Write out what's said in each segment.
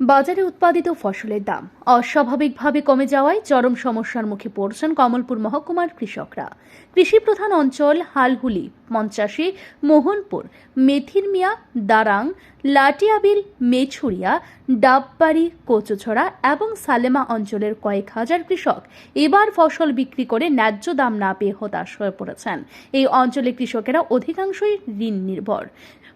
বাজারে উৎপাদিত ফসলের দাম অস্বাভাবিকভাবে কমে যাওয়ায় চরম সমস্যার মুখে পড়ছেন কমলপুর মহকুমার কৃষকরা। কৃষি প্রধান অঞ্চল হালহুলি পঞ্চাশি মোহনপুর মেথির মিয়া দারাং লাটিয়াবিল, মেছুরিয়া, ডাববাড়ি, কচুছড়া এবং সালেমা অঞ্চলের কয়েক হাজার কৃষক এবার ফসল বিক্রি করে ন্যায্য দাম না পেয়ে হতাশ হয়ে পড়েছেন। এই অঞ্চলে কৃষকেরা অধিকাংশই ঋণ নির্ভর।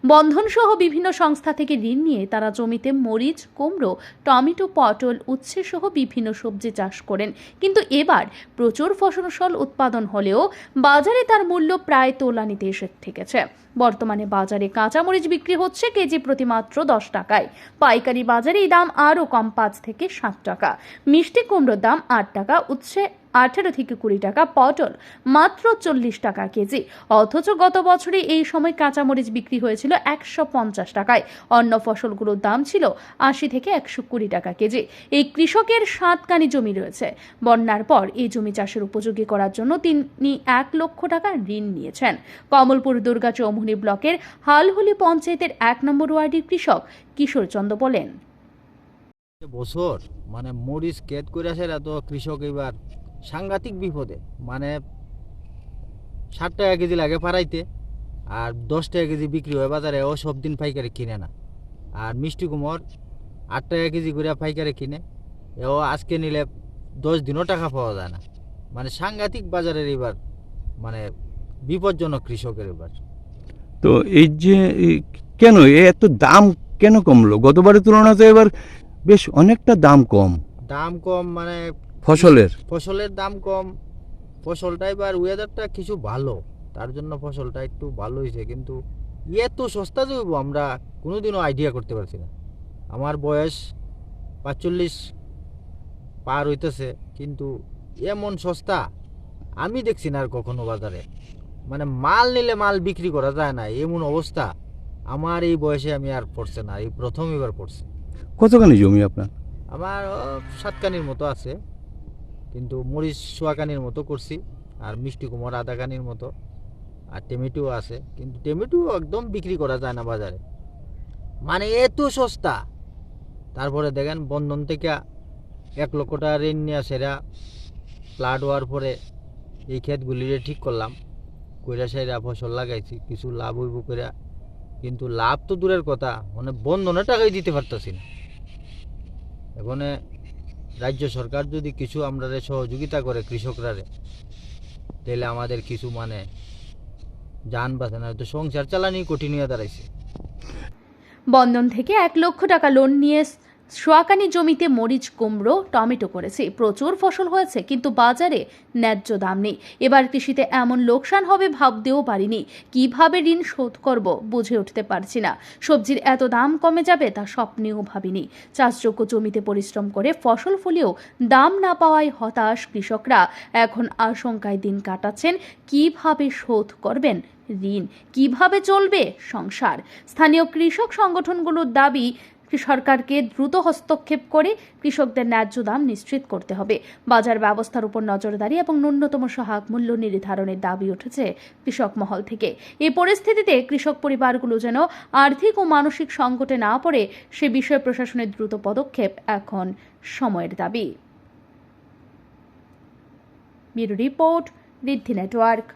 বন্ধন সহ বিভিন্ন সংস্থা থেকে ঋণ নিয়ে তারা জমিতে মরিচ, কুমড়ো, টমেটো, পটল উচ্ছে সহ বিভিন্ন সবজি চাষ করেন। কিন্তু এবার প্রচুর ফসল উৎপাদন হলেও বাজারে তার মূল্য প্রায় তোলানিতে এসে ঠেকেছে। বর্তমানে বাজারে কাঁচামরিচ বিক্রি হচ্ছে কেজি প্রতি মাত্র দশ টাকায়। পাইকারি বাজারে এই দাম আরও কম, পাঁচ থেকে সাত টাকা। মিষ্টি কুমড়োর দাম আট টাকা, উচ্ছে আঠেরো থেকে কুড়ি টাকা পটল, মাত্র চল্লিশ টাকা কেজি। অথচ গত বছরে এই সময় কাঁচামরিচ বিক্রি হয়েছিল একশো পঞ্চাশ টাকায়। অন্য ফসলগুলোর দাম ছিল আশি থেকে একশো কুড়ি টাকা কেজি। এই কৃষকের সাতকানি জমি রয়েছে। বন্যার পর এই জমি চাষের উপযোগী করার জন্য তিনি এক লক্ষ টাকা ঋণ নিয়েছেন। কমলপুর দুর্গা চৌমুহনী ব্লকের হালহুলি পঞ্চায়েতের এক নম্বর ওয়ার্ডের কৃষক কিশোর চন্দ্র বলেন, বছর মানে মরিচ কেট করে আসে তো কৃষক এবার সাংঘাতিক বিপদে মানে ষাট টাকা কেজি লাগে পাড়াইতে আর দশ টাকা কেজি বিক্রি হয় বাজারে ও সব দিন পাইকারি কিনে না। আর মিষ্টি কুমোর আট টাকা কেজি করে পাইকারি কিনে ও আজকে নিলে দশ দিনও টাকা পাওয়া যায় না। মানে সাংঘাতিক বাজারের এবার মানে বিপজ্জনক কৃষকের এবার। তো এই যে কেন এত দাম কেন কমলো? গতবারের তুলনাতে এবার বেশ অনেকটা দাম কম। দাম কম মানে ফসলের? ফসলের দাম কম। ফসলটা এবার ওয়েদারটা কিছু ভালো তার জন্য ফসলটা একটু ভালো হয়েছে কিন্তু এত সস্তা হইবো আমরা কোনোদিনও আইডিয়া করতে পারছি না। আমার বয়স পাঁচচল্লিশ পার হইতেছে কিন্তু এমন সস্তা আমি দেখছি না আর কখনো বাজারে। মানে মাল নিলে মাল বিক্রি করা যায় না এমন অবস্থা আমার এই বয়সে আমি আর পড়ছে না এই প্রথম এবার পড়ছে। কতখানি জমি আপনার? আমার ও, সাতকানির মতো আছে। কিন্তু মরিচ সোয়াকানির মতো করছি, আর মিষ্টি কুমড় আধা কানির মতো। আর টমেটো আছে, কিন্তু টমেটো একদম বিক্রি করা যায় না বাজারে। মানে এত সস্তা। তারপরে দেখেন বন্ধন থেকে এক লক্ষ টাকা ঋণ নিয়ে সেরা ফ্লাড হওয়ার পরে এই ক্ষেতগুলিরে ঠিক করলাম, কইরা সেরা ফসল লাগাইছি, কিছু লাভ হইব কইরা। কিন্তু লাভ তো দূরের কথা মানে বন্ধনের টাকাই দিতে পারতাছি না। এখানে রাজ্য সরকার যদি কিছু আমরা সহযোগিতা করে কৃষকরা তাহলে আমাদের কিছু মানে যান বাঁচে না তো সংসার চালানি কঠিন দাঁড়াইছে। বন্ধন থেকে এক লক্ষ টাকা লোন নিয়ে সোয়াকানি জমিতে মরিচ, কুমড়ো, টমেটো করেছে। প্রচুর ফসল হয়েছে, কিন্তু বাজারে ন্যায্য দাম নেই। এবার কৃষিতে এমন লোকসান হবে ভাবতেও পারিনি। কীভাবে ঋণ শোধ করব বুঝে উঠতে পারছি না। সবজির এত দাম কমে যাবে তা স্বপ্নেও ভাবিনি। চাষযোগ্য জমিতে পরিশ্রম করে ফসল ফলেও দাম না পাওয়ায় হতাশ কৃষকরা। এখন আশঙ্কায় দিন কাটাচ্ছেন, কীভাবে শোধ করবেন ঋণ? কীভাবে চলবে সংসার? স্থানীয় কৃষক সংগঠনগুলোর দাবি সরকারকে দ্রুত হস্তক্ষেপ করে কৃষকদের ন্যায্য দাম নিশ্চিত করতে হবে। বাজার ব্যবস্থার উপর নজরদারি এবং ন্যূনতম সহায়ক মূল্য নির্ধারণের দাবি উঠেছে কৃষক মহল থেকে। এই পরিস্থিতিতে কৃষক পরিবারগুলো যেন আর্থিক ও মানসিক সংকটে না পড়ে, সে বিষয়ে প্রশাসনের দ্রুত পদক্ষেপ এখন সময়ের দাবি। Bureau report Riddhi network.